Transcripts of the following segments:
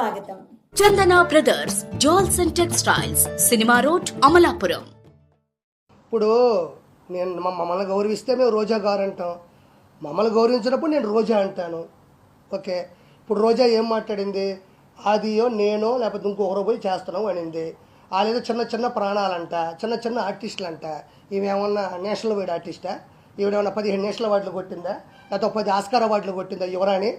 స్వాగతం. Chandana brothers jewels and textiles cinema road Amalapuram. ఇప్పుడు నేను మ- మమ్మల్ని గౌరవిస్తే మేము రోజా గారు అంటాం మమ్మల్ని గౌరవించినప్పుడు నేను రోజా అంటాను. ఓకే? ఇప్పుడు రోజా ఏం మాట్లాడింది? ఆదియో నేనో లేకపోతే ఇంకొకరు పోయి చేస్తున్నాం అనింది. వాళ్ళేదో చిన్న చిన్న ప్రాణాలంట చిన్న చిన్న ఆర్టిస్టులు అంట ఇవేమన్నా నేషనల్ వైడ్ ఆర్టిస్టా? ఈవిడేమన్నా పదిహేను నేషనల్ అవార్డులు కొట్టిందా? లేకపోతే ఒక పది ఆస్కార్ అవార్డులు కొట్టిందా? యువరాణి?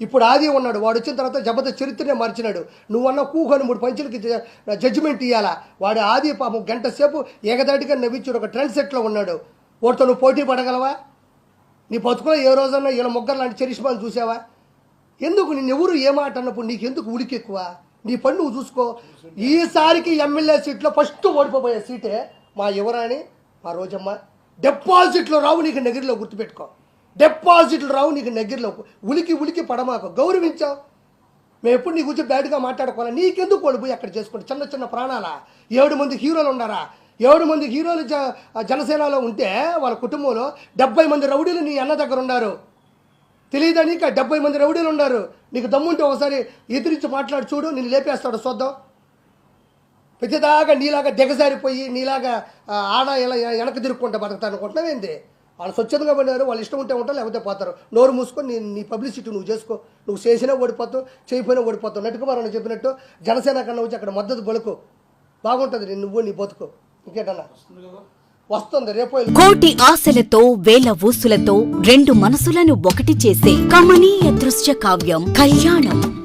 ఇప్పుడు ఆది ఉన్నాడు వాడు వచ్చిన తర్వాత జబర్దస్త్ చరిత్రనే మార్చినాడు. నువ్వన్న కూకొని మూడు పంచులకి జడ్జిమెంట్ ఇవ్వాలా వాడు ఆది పాపం గంట సేపు ఏకదాటిగా నవ్వించుడు ఒక ట్రెండ్ సెట్లో ఉన్నాడు. వాడితో నువ్వు పోటీ పడగలవా? నీ బతుకులో ఏ రోజన్నా వీళ్ళ ముగ్గురు లాంటి చరిష్మాలు చూసావా? ఎందుకు నిన్ను ఎవరు అన్నప్పుడు నీకు ఎందుకు ఉడికి ఎక్కువ? నీ పని నువ్వు చూసుకో. ఈసారికి ఎమ్మెల్యే సీట్లో ఫస్ట్ ఓడిపోయే సీటే మా యువరాణి మా రోజమ్మ. డిపాజిట్లు రావు నీకు నగిరిలో గుర్తుపెట్టుకో. డిపాజిట్లు రావు నీకు దగ్గరలో ఉలికి ఉలికి పడమాకు. గౌరవించావు. మేము ఎప్పుడు నీ గురించి బ్యాడ్గా మాట్లాడుకోవాలి? నీకెందుకు వాళ్ళు పోయి అక్కడ చేసుకోండి చిన్న చిన్న ప్రాణాల? ఏడు మంది హీరోలు ఉన్నారా? ఏడు మంది హీరోలు జ జనసేనలో ఉంటే వాళ్ళ కుటుంబంలో డెబ్బై మంది రౌడీలు నీ అన్న దగ్గర ఉన్నారు. తెలియదా నీకు? డెబ్బై మంది రౌడీలు ఉన్నారు. నీకు దమ్ముంటే ఒకసారి ఎదిరించి మాట్లాడి చూడు. నేను లేపేస్తాడు చూద్దాం ప్రతిదాకా నీలాగా దిగజారిపోయి నీలాగా ఆడ ఇలా వెనక తిరుక్కుంటా బతుకుతాను అనుకుంటున్నావేంది? వాళ్ళు స్వచ్ఛందంగా పడినారు వాళ్ళు ఇష్టం ఉంటే ఉంటారు లేకపోతే పోతారు. నోరు మూసుకొని నీ నీ పబ్లిసిటీ నువ్వు చేసుకో. నువ్వు చేసినా ఓడిపోతావు చేయకపోయినా ఓడిపోతావు. నటుకుమారని చెప్పినట్టు జనసేన కన్నా వచ్చి అక్కడ మద్దతు బలుకు బాగుంటుంది నేను నువ్వు నీ బతుకు. ఇంకేటన్నా? వస్తుంది రేపు కోటి ఆశలతో వేల ఊసులతో రెండు మనసులను ఒకటి చేసే కమనీయ దృశ్య కావ్యం కళ్యాణం.